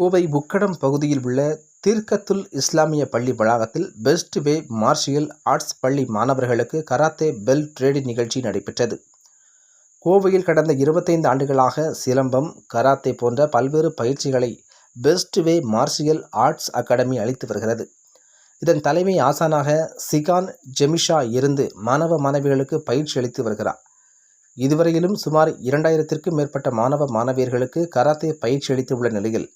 கோவை உக்கடம் பகுதியில் உள்ள தீர்க்கத்துல் இஸ்லாமிய பள்ளி வளாகத்தில் பெஸ்ட் வே மார்ஷியல் ஆர்ட்ஸ் பள்ளி மாணவர்களுக்கு கராத்தே பெல் ட்ரேடிங் நிகழ்ச்சி நடைபெற்றது. கோவையில் கடந்த இருபத்தைந்து ஆண்டுகளாக சிலம்பம் கராத்தே போன்ற பல்வேறு பயிற்சிகளை Best Way Martial Arts Academy அளித்து வருகிறது. இதன் தலைமை ஆசானாக சிகான் ஜெமிஷா இருந்து மாணவ மாணவிகளுக்கு பயிற்சி அளித்து வருகிறார். இதுவரையிலும் சுமார் இரண்டாயிரத்திற்கும் மேற்பட்ட மாணவ மாணவியர்களுக்கு கராத்தே பயிற்சி அளித்துள்ள நிலையில்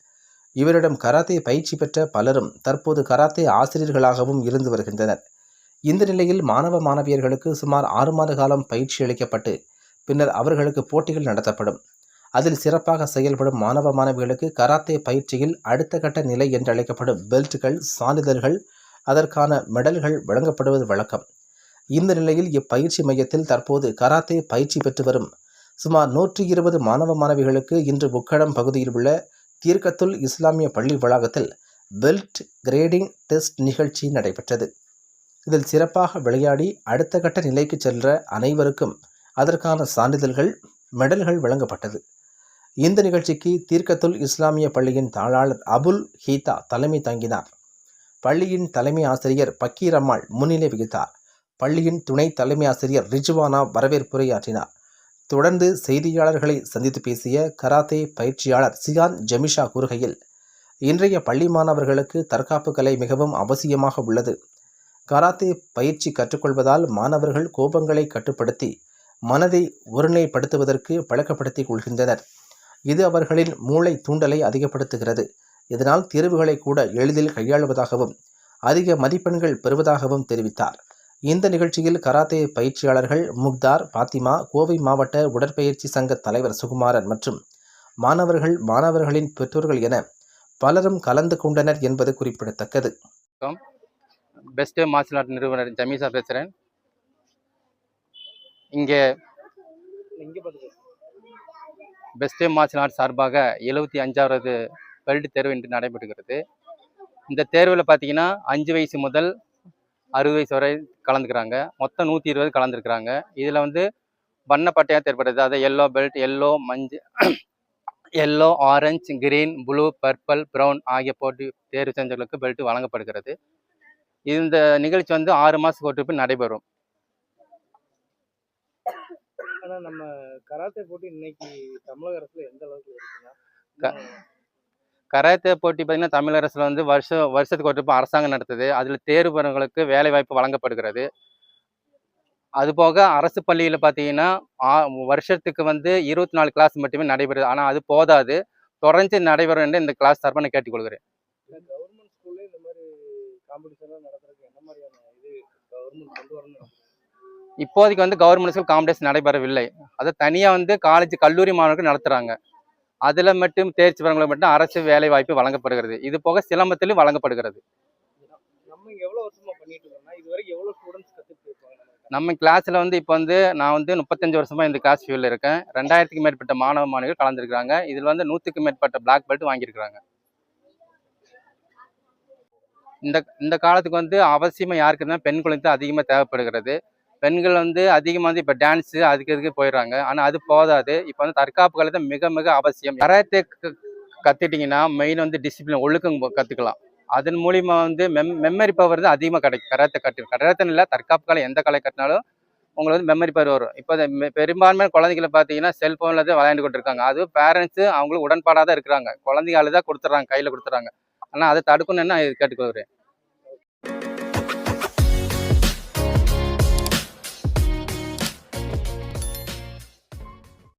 இவரிடம் கராத்தே பயிற்சி பெற்ற பலரும் தற்போது கராத்தே ஆசிரியர்களாகவும் இருந்து வருகின்றனர். இந்த நிலையில் மாணவ மாணவியர்களுக்கு சுமார் ஆறு மாத காலம் பயிற்சி அளிக்கப்பட்டு பின்னர் அவர்களுக்கு போட்டிகள் நடத்தப்படும். அதில் சிறப்பாக செயல்படும் மாணவ மாணவிகளுக்கு கராத்தே பயிற்சியில் அடுத்த கட்ட நிலை என்று அழைக்கப்படும் பெல்ட்டுகள் சான்றிதழ்கள் அதற்கான மெடல்கள் வழங்கப்படுவது வழக்கம். இந்த நிலையில் இப்பயிற்சி மையத்தில் தற்போது கராத்தே பயிற்சி பெற்று வரும் சுமார் நூற்றி இருபது மாணவ மாணவிகளுக்கு இன்று உக்கடம் பகுதியில் உள்ள தீர்க்கத்துல் இஸ்லாமிய பள்ளி வளாகத்தில் பெல்ட் கிரேடிங் டெஸ்ட் நிகழ்ச்சி நடைபெற்றது. இதில் சிறப்பாக விளையாடி அடுத்த கட்ட நிலைக்கு சென்ற அனைவருக்கும் அதற்கான சான்றிதழ்கள் மெடல்கள் வழங்கப்பட்டது. இந்த நிகழ்ச்சிக்கு தீர்க்கத்துல் இஸ்லாமிய பள்ளியின் தாளாளர் அபுல் ஹீதா தலைமை தங்கினார். பள்ளியின் தலைமை ஆசிரியர் பக்கீர் அம்மாள் முன்னிலை வகித்தார். பள்ளியின் துணை தலைமை ஆசிரியர் ரிஜுவானா வரவேற்புரையாற்றினார். தொடர்ந்து செய்தியாளர்களை சந்தித்து பேசிய கராத்தே பயிற்சியாளர் சியான் ஜமிஷா கூறுகையில் இன்றைய பள்ளி மாணவர்களுக்கு தற்காப்பு கலை மிகவும் அவசியமாக உள்ளது. கராத்தே பயிற்சி கற்றுக்கொள்வதால் மாணவர்கள் கோபங்களை கட்டுப்படுத்தி மனதை ஒருநிலைப்படுத்துவதற்கு பழக்கப்படுத்திக் கொள்கின்றனர். இது அவர்களின் மூளை தூண்டலை அதிகப்படுத்துகிறது. இதனால் தேர்வுகளை கூட எளிதில் கையாளுவதாகவும் அதிக மதிப்பெண்கள் பெறுவதாகவும் தெரிவித்தார். இந்த நிகழ்ச்சியில் கராத்தே பயிற்சியாளர்கள் முக்தார் பாத்திமா கோவை மாவட்ட உடற்பயிற்சி சங்க தலைவர் சுகுமாரன் மற்றும் மாணவர்கள் மாணவர்களின் பெற்றோர்கள் என பலரும் கலந்து கொண்டனர் என்பது குறிப்பிடத்தக்கது. பெஸ்ட் மார்ஷல் ஆர்ட் நிறுவனர் ஜமீசா பேசுகிறேன் இங்கே பெஸ்ட் மார்ஷல் ஆர்ட் சார்பாக எழுபத்தி அஞ்சாவது பெல்ட் தேர்வு இன்று நடைபெறுகிறது. இந்த தேர்வில் பார்த்தீங்கன்னா அஞ்சு வயசு முதல் அறுபது வயசு வரை கலந்துக்கிறாங்க. மொத்தம் நூற்றி இருபது கலந்துருக்குறாங்க. இதில் வந்து வண்ண பட்டையாக தேர்ப்படுது அது எல்லோ பெல்ட் எல்லோ மஞ்சள் yellow orange green blue purple brown ஆகிய போட்டி தேர்வு செஞ்சவர்களுக்கு பெல்ட் வழங்கப்படுகிறது. இந்த நிகழ்ச்சி வந்து ஆறு மாதத்துக்கு ஒரு trip நடைபெறும். ஆனா நம்ம கராத்தே போட்டி இன்னைக்கு தமிழக அரசுல எந்த அளவுக்கு இருக்குங்க க- கராத்தே போட்டி பார்த்தீங்கன்னா தமிழக அரசில் வந்து வருஷம் வருஷத்துக்கு ஒரு trip அரசாங்கம் நடத்துது. அதில் தேர்வு பெறவங்களுக்கு வேலை வாய்ப்பு வழங்கப்படுகிறது அதுபோக அரசு பள்ளியில் பார்த்தீங்கன்னா வருஷத்துக்கு வந்து இருபத்தி நாலு கிளாஸ் மட்டுமே நடைபெறுது. ஆனால் அது போதாது. தொடர்ந்து நடைபெறும் என்று இந்த கிளாஸ் சார்பாக நான் கேட்டுக்கொள்கிறேன் இப்போதைக்கு வந்து கவர்மெண்ட் ஸ்கூல் காம்படிஷன் நடைபெறவில்லை. அதை தனியாக வந்து காலேஜ் கல்லூரி மாணவர்கள் நடத்துகிறாங்க அதில் மட்டும் தேர்ச்சி பெறவங்களுக்கு மட்டும் அரசு வேலை வாய்ப்பு வழங்கப்படுகிறது. இது போக சிலம்பத்திலும் வழங்கப்படுகிறது. நம்ம கிளாஸில் வந்து இப்போ வந்து நான் வந்து முப்பத்தஞ்சு வருஷமாக இந்த கிளாஸ் ஃபீல்டில் இருக்கேன். ரெண்டாயிரத்துக்கு மேற்பட்ட மாணவ மாணவிகள் கலந்துருக்காங்க இதில் வந்து நூற்றுக்கு மேற்பட்ட பிளாக் பெல்ட் வாங்கியிருக்கிறாங்க. இந்த இந்த காலத்துக்கு வந்து அவசியமாக யாருக்கு தான் பெண் குழந்தை அதிகமாக தேவைப்படுகிறது. பெண்கள் வந்து அதிகமாக வந்து இப்போ டான்ஸு அதுக்கு இதுக்கு போயிடுறாங்க. ஆனால் அது போதாது. இப்போ வந்து தற்காப்பு கலை தான் மிக மிக அவசியம். கராத்தே க- மெயின் வந்து டிசிப்ளின் ஒழுக்கம் கற்றுக்கலாம் அதன் மூலிமா வந்து மெம் மெமரி பவர் தான் அதிகமாக கிடைக்கும். கராத்தை கட்டு கராத்தன் இல்லை தற்காப்பு கலை எந்த கலை கட்டினாலும் உங்களுக்கு வந்து மெமரி பவர் வரும். இப்போ பெரும்பான்மையான குழந்தைகளை பார்த்தீங்கன்னா செல்ஃபோனில் தான் விளையாண்டு கொண்டு இருக்காங்க அது பேரண்ட்ஸு அவங்களுக்கு உடன்பாடாக தான் இருக்கிறாங்க. குழந்தைங்க தான் கொடுத்துட்றாங்க கையில் கொடுத்துட்றாங்க. ஆனால் அதை தடுக்கணும்னு நான் கேட்டுக்கொள்கிறேன்